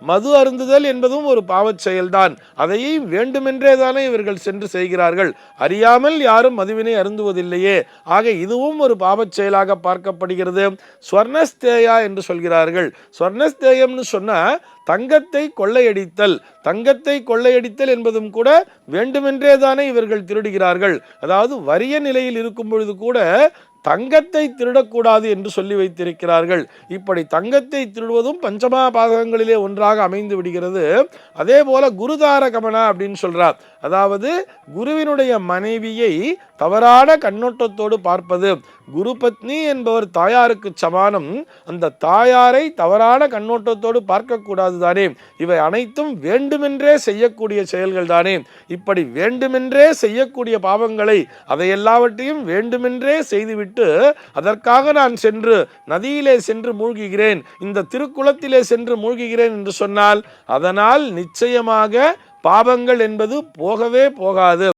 மது அருந்துதல் என்பதும் ஒரு பாவச் செயல்தான். அதையே வேண்டுமென்றே தானே இவர்கள் சென்று செய்கிறார்கள். அறியாமல் யாரும் மதுவினை அருந்துவதில்லையே. ஆக இதுவும் ஒரு பாவச் செயலாக பார்க்கப்படுகிறது. ஸ்வர்ணஸ்தேயா என்று சொல்கிறார்கள். ஸ்வர்ணஸ்தேயம்னு சொன்னால் தங்கத்தை கொள்ளையடித்தல். தங்கத்தை கொள்ளையடித்தல் என்பதும் கூட வேண்டுமென்றே தானே இவர்கள் திருடுகிறார்கள். அதாவது வறிய நிலையில் இருக்கும் பொழுது கூட தங்கத்தை திருடக்கூடாது என்று சொல்லி வைத்திருக்கிறார்கள். இப்படி தங்கத்தை திருடுவதும் பஞ்சமா பாதகங்களிலே ஒன்றாக அமைந்து விடுகிறது. அதே போல குருதார கமனா அப்படின்னு சொல்றார். அதாவது குருவினுடைய மனைவியை தவறான கண்ணோட்டத்தோடு பார்ப்பது. குரு பத்னி என்பவர் தாயாருக்கு சமானம். அந்த தாயாரை தவறான கண்ணோட்டத்தோடு பார்க்கக்கூடாது தானே இவை அனைத்தும் வேண்டுமென்றே செய்யக்கூடிய செயல்கள் தானே இப்படி வேண்டுமென்றே செய்யக்கூடிய பாவங்களை அதை எல்லாவற்றையும் வேண்டுமென்றே செய்துவிட்டு அதற்காக நான் சென்று நதியிலே சென்று மூழ்குகிறேன். இந்த திருக்குளத்திலே சென்று மூழ்குகிறேன் என்று சொன்னால் அதனால் நிச்சயமாக பாவங்கள் என்பது போகவே போகாது.